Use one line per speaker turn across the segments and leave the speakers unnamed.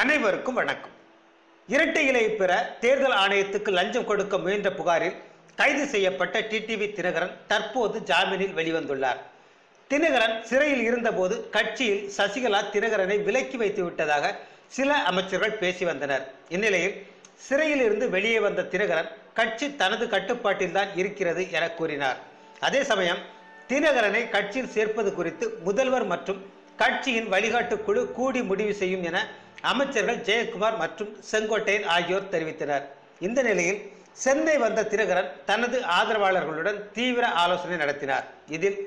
அனைவருக்கும் வணக்கம். இரட்டை இலை பெற தேர்தல் ஆணையத்துக்கு லஞ்சம் கொடுக்க முயன்ற புகாரில் கைது செய்யப்பட்ட டிடிவி தினகரன் தற்போது ஜாமீனில் வெளிவந்துள்ளார். தினகரன் சிறையில் இருந்தபோது கட்சியில் சசிகலா தினகரனை விலக்கி வைத்து விட்டதாக சில அமைச்சர்கள் பேசி வந்தனர். இந்நிலையில் சிறையில் இருந்து வெளியே வந்த தினகரன் கட்சி தனது கட்டுப்பாட்டில்தான் இருக்கிறது என கூறினார். அதே சமயம் தினகரனை கட்சியில் சேர்ப்பது குறித்து முதல்வர் மற்றும் கட்சியின் வழிகாட்டு குழு கூடி முடிவு செய்யும் என அமைச்சர்கள் ஜெயக்குமார் மற்றும் செங்கோட்டையன் ஆகியோர் தெரிவித்தனர். இந்த நிலையில் சென்னை வந்த தினகரன் தனது ஆதரவாளர்களுடன் தீவிர ஆலோசனை நடத்தினார். இதில்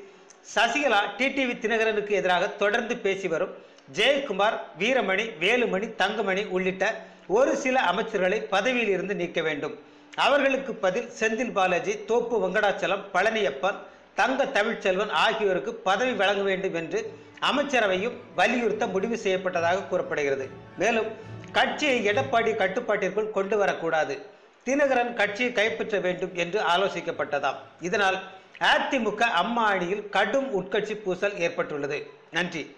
சசிகலா டிடிவி தினகரனுக்கு எதிராக தொடர்ந்து பேசி வரும் ஜெயக்குமார் வீரமணி வேலுமணி தங்கமணி உள்ளிட்ட ஒரு சில அமைச்சர்களை பதவியில் இருந்து நீக்க வேண்டும். அவர்களுக்கு பதில் செந்தில் பாலாஜி தோப்பு வெங்கடாச்சலம் பழனியப்பன் தங்க தமிழ்ச்செல்வன் ஆகியோருக்கு பதவி வழங்க வேண்டும் என்று அமைச்சரவையும் வலியுறுத்த முடிவு செய்யப்பட்டதாக கூறப்படுகிறது. மேலும் கட்சியை எடப்பாடி கட்டுப்பாட்டிற்குள் கொண்டு வரக்கூடாது. தினகரன் கட்சியை கைப்பற்ற வேண்டும் என்று ஆலோசிக்கப்பட்டதாம். இதனால் அதிமுக அம்மா அணியில் கடும் உட்கட்சி பூசல் ஏற்பட்டுள்ளது. நன்றி.